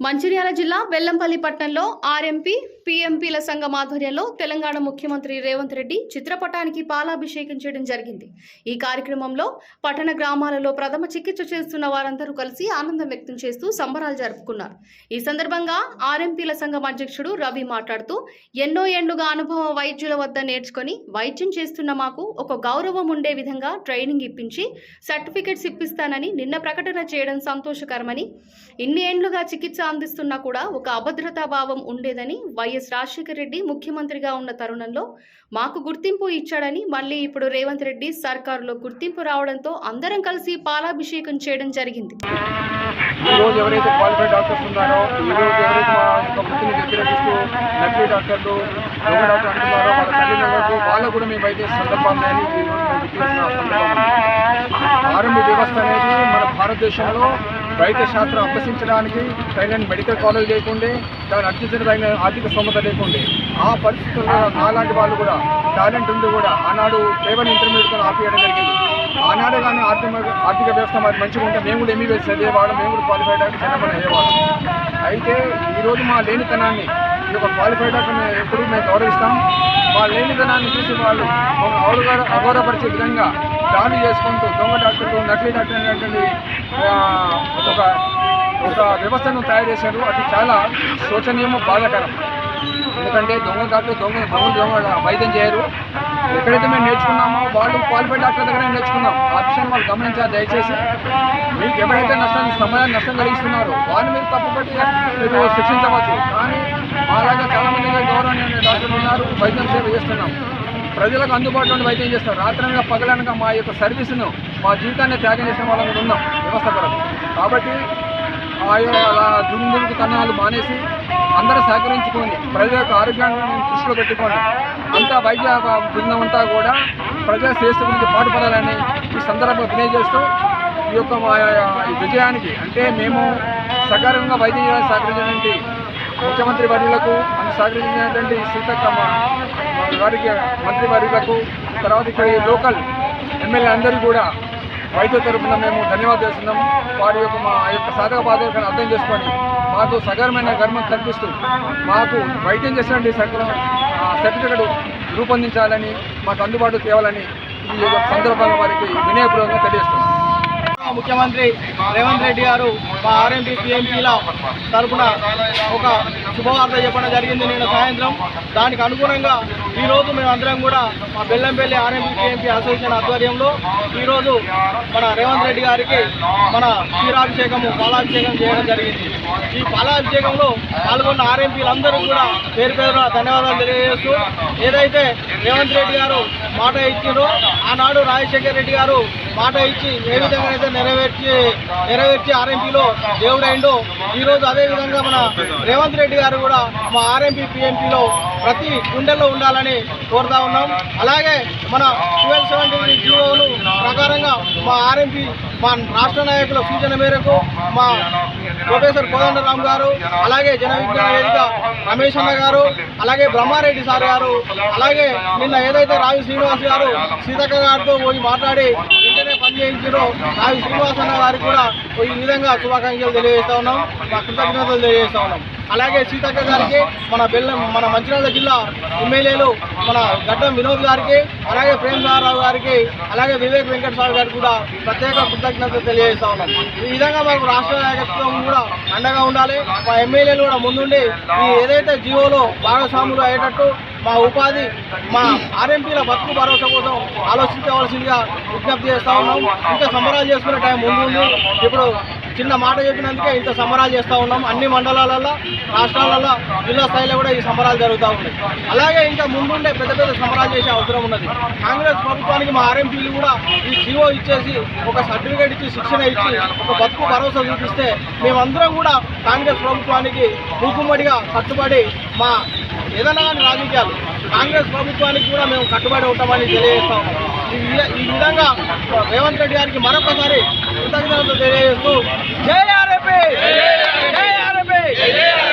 మంచిర్యాల జిల్లా బెల్లంపల్లి పట్టణంలో ఆర్ఎంపీ పీఎంపీల సంఘం ఆధ్వర్యంలో తెలంగాణ ముఖ్యమంత్రి రేవంత్ రెడ్డి చిత్రపటానికి పాలాభిషేకం చేయడం జరిగింది. ఈ కార్యక్రమంలో పట్టణ గ్రామాలలో ప్రథమ చికిత్స చేస్తున్న వారందరూ కలిసి ఆనందం వ్యక్తం చేస్తూ సంబరాలు జరుపుకున్నారు. ఈ సందర్భంగా ఆర్ఎంపీల సంఘం అధ్యక్షుడు రవి మాట్లాడుతూ ఎన్నో ఏండ్లుగా అనుభవ వైద్యుల వద్ద నేర్చుకొని వైద్యం చేస్తున్న మాకు ఒక గౌరవం ఉండే విధంగా ట్రైనింగ్ ఇప్పించి సర్టిఫికెట్స్ ఇప్పిస్తానని నిన్న ప్రకటన చేయడం సంతోషకరమని ఇన్ని ఏండ్లుగా చికిత్స అందిస్తున్నా కూడా ఒక అభద్రతా భావం ఉండేదని వైఎస్ రాజశేఖర రెడ్డి ముఖ్యమంత్రిగా ఉన్న తరుణంలో మాకు గుర్తింపు ఇచ్చాడని మళ్ళీ ఇప్పుడు రేవంత్ రెడ్డి సర్కారులో గుర్తింపు రావడంతో అందరం కలిసి పాలాభిషేకం చేయడం జరిగింది. ఈ ఎవరైతే క్వాలిఫైడ్ డాక్టర్స్ ఉన్నారో ఎవరైతే మా యొక్క వృత్తిని వ్యతిరేకిస్తూ నకిలీ డాక్టర్లు దొంగ డాక్టర్ అంటున్నారో వాళ్ళ తల్లిదండ్రులకు కూడా మేము సందర్భాన్ని మేము వ్యవస్థ అనేది మన భారతదేశంలో వైద్య శాస్త్రం అభ్యసించడానికి తగిన మెడికల్ కాలేజ్ లేకుండే దాన్ని తగిన ఆర్థిక స్తోమత లేకుండే. ఆ పరిస్థితుల్లో నాలాంటి వాళ్ళు కూడా టాలెంట్ ఉంది కూడా ఆనాడు కేవలం ఇంటర్మీడియట్ ఆపేయడం జరిగింది. ఆనాడే కానీ ఆర్థిక ఆర్థిక వ్యవస్థ మరి మంచిగా ఉంటే మేము కూడా ఎంబీబీఎస్ చదివేవాళ్ళం మేము కూడా క్వాలిఫైడ్ అంటే అయ్యేవాళ్ళం. అయితే ఈరోజు మా లేనితనాన్ని ఈ యొక్క క్వాలిఫైడ్ డాక్టర్ని ఎప్పుడు మేము గౌరవిస్తాం. వాళ్ళు లేని విధానాన్ని చూసి వాళ్ళు మమ్మల్ని అవగాహన అగౌరవపరిచే విధంగా దాడి చేసుకుంటూ దొంగ డాక్టర్లు నకిలీ డాక్టర్ అనేటువంటి ఒక ఒక వ్యవస్థను తయారు చేశారు. అది చాలా శోచనీయము బాధాకరం. ఎందుకంటే దొంగ డాక్టర్ దొంగ దొంగ దొంగ వైద్యం చేయరు. ఎక్కడైతే మేము నేర్చుకున్నామో వాళ్ళు క్వాలిఫైడ్ డాక్టర్ దగ్గర నేర్చుకున్నాం. ఆ వాళ్ళు గమనించాలి దయచేసి. మీకు ఎవరైతే నష్టం సమయాన్ని నష్టం కలిగిస్తున్నారో వాళ్ళని మీరు తప్పుపట్టి మీరు శిక్షించవచ్చు. కానీ మాలాగా చాలామంది గౌరవనీయ డాక్టర్లు ఉన్నారు వైద్యం సేవ చేస్తున్నాం. ప్రజలకు అందుబాటులో ఉండి వైద్యం చేస్తాం రాత్రనగా పగలనగా మా యొక్క సర్వీసును మా జీవితాన్ని త్యాగం చేసిన వాళ్ళని ఉన్నాం. వ్యవస్థ కొరకు. కాబట్టి ఆ యొక్క అలా దుందులకు మానేసి అందరూ సహకరించుకొని ప్రజల యొక్క ఆరోగ్యాన్ని దృష్టిలో పెట్టుకొని అంతా వైద్య బృందం అంతా కూడా ప్రజా శ్రేష్ఠ గురించి పాటుపడాలని ఈ సందర్భంగా తెలియజేస్తూ ఈ యొక్క విజయానికి అంటే మేము సకారంగా వైద్యం చేయడానికి సహకరించడానికి ముఖ్యమంత్రి వర్యులకు అందు సహకరించినటువంటి సీతక్కమ్మ వారికి మంత్రి వర్యులకు తర్వాత ఇక్కడ లోకల్ ఎమ్మెల్యే అందరూ కూడా వైద్య తరఫున మేము ధన్యవాదాలు చేస్తున్నాం. వారి యొక్క మా యొక్క సాధక బాధలను అర్థం చేసుకొని మాకు సగరమైన గర్మం కల్పిస్తూ మాకు వైద్యం చేసినటువంటి సకల సర్టిఫికెట్ రూపొందించాలని మాకు అందుబాటులో తేవాలని ఈ యొక్క సందర్భంగా వారికి వినయపూర్వకంగా తెలియజేస్తున్నాం. ముఖ్యమంత్రి రేవంత్ రెడ్డి గారు మా ఆర్ఎంపీ టీఎంపీల తరఫున ఒక శుభవార్త చెప్పడం జరిగింది నిన్న సాయంత్రం. దానికి అనుగుణంగా ఈరోజు మేమందరం కూడా మా బెల్లంపల్లి ఆర్ఎంపీ టీఎంపీ అసోసియేషన్ ఆధ్వర్యంలో ఈరోజు మన రేవంత్ రెడ్డి గారికి మన క్షీరాభిషేకము పాలాభిషేకం చేయడం జరిగింది. ఈ పాలాభిషేకంలో పాల్గొన్న ఆర్ఎంపీలందరూ కూడా పేరు పేరున ధన్యవాదాలు తెలియజేస్తూ ఏదైతే రేవంత్ రెడ్డి గారు మాట ఇచ్చిందో ఆనాడు రాజశేఖర్ రెడ్డి గారు మాట ఇచ్చి ఏ విధంగా అయితే నెరవేర్చి నెరవేర్చి ఆర్ఎంపీలో దేవుడైండో ఈరోజు అదేవిధంగా మన రేవంత్ రెడ్డి గారు కూడా మా ఆర్ఎంపీ పిఎంపీలో ప్రతి గుండెల్లో ఉండాలని కోరుతా ఉన్నాం. అలాగే మన ట్వెల్వ్ సెవెంటీ జీవోలు ప్రకారంగా మా ఆర్ఎంపీ మా రాష్ట్ర నాయకుల సూచన మేరకు మా ప్రొఫెసర్ కోదండరామ్ గారు అలాగే జన విజ్ఞాన వేదిక రమేష్ అన్న గారు అలాగే బ్రహ్మారెడ్డి సార్ గారు అలాగే నిన్న ఏదైతే రావి శ్రీనివాస్ గారు సీతక్క గారితో పోయి మాట్లాడి వెంటనే పని చేయించారో రావి శ్రీనివాస్ అన్న గారికి కూడా ఈ విధంగా శుభాకాంక్షలు తెలియజేస్తా ఉన్నాం. మా కృతజ్ఞతలు తెలియజేస్తా ఉన్నాం. అలాగే సీతక్క గారికి మన బెల్లం మన మంచిర్యాల జిల్లా ఎమ్మెల్యేలు మన గడ్డం వినోద్ గారికి అలాగే ప్రేమ్ రావు గారికి అలాగే వివేక్ వెంకట స్వామి గారికి కూడా ప్రత్యేక కృతజ్ఞత తెలియజేస్తా ఉన్నాం. ఈ విధంగా మాకు రాష్ట్ర నాయకత్వం కూడా అండగా ఉండాలి. మా ఎమ్మెల్యేలు కూడా ముందుండి ఈ ఏదైతే జియోలో భాగస్వాములు అయ్యేటట్టు మా ఉపాధి మా ఆర్ఎంపీల బతుకు భరోసా కోసం ఆలోచించవలసిందిగా విజ్ఞప్తి చేస్తా ఉన్నాం. ఇంకా సంబరాలు చేసుకునే టైం ముందు ఇప్పుడు చిన్న మాట చెప్పినందుకే ఇంత సంబరాలు చేస్తూ ఉన్నాం. అన్ని మండలాలలో రాష్ట్రాలలో జిల్లా స్థాయిలో కూడా ఈ సంబరాలు జరుగుతూ ఉన్నాయి. అలాగే ఇంకా ముందుండే పెద్ద పెద్ద సంబరాలు చేసే అవసరం ఉన్నది. కాంగ్రెస్ ప్రభుత్వానికి మా ఆర్ఎంపీలు కూడా ఈ జీవో ఇచ్చేసి ఒక సర్టిఫికేట్ ఇచ్చి శిక్షణ ఇచ్చి ఒక బతుకు భరోసా చూపిస్తే మేమందరం కూడా కాంగ్రెస్ ప్రభుత్వానికి మూకుమ్మడిగా కట్టుబడి మా ఏదైనా రాజకీయాలు కాంగ్రెస్ ప్రభుత్వానికి కూడా మేము కట్టుబడి ఉంటామని తెలియజేస్తాం ఈ విధంగా రేవంత్ రెడ్డి గారికి మరొకసారి కృతజ్ఞతలు తెలియజేస్తూ జై ఆర్ఎపీ జై ఆర్ఎపీ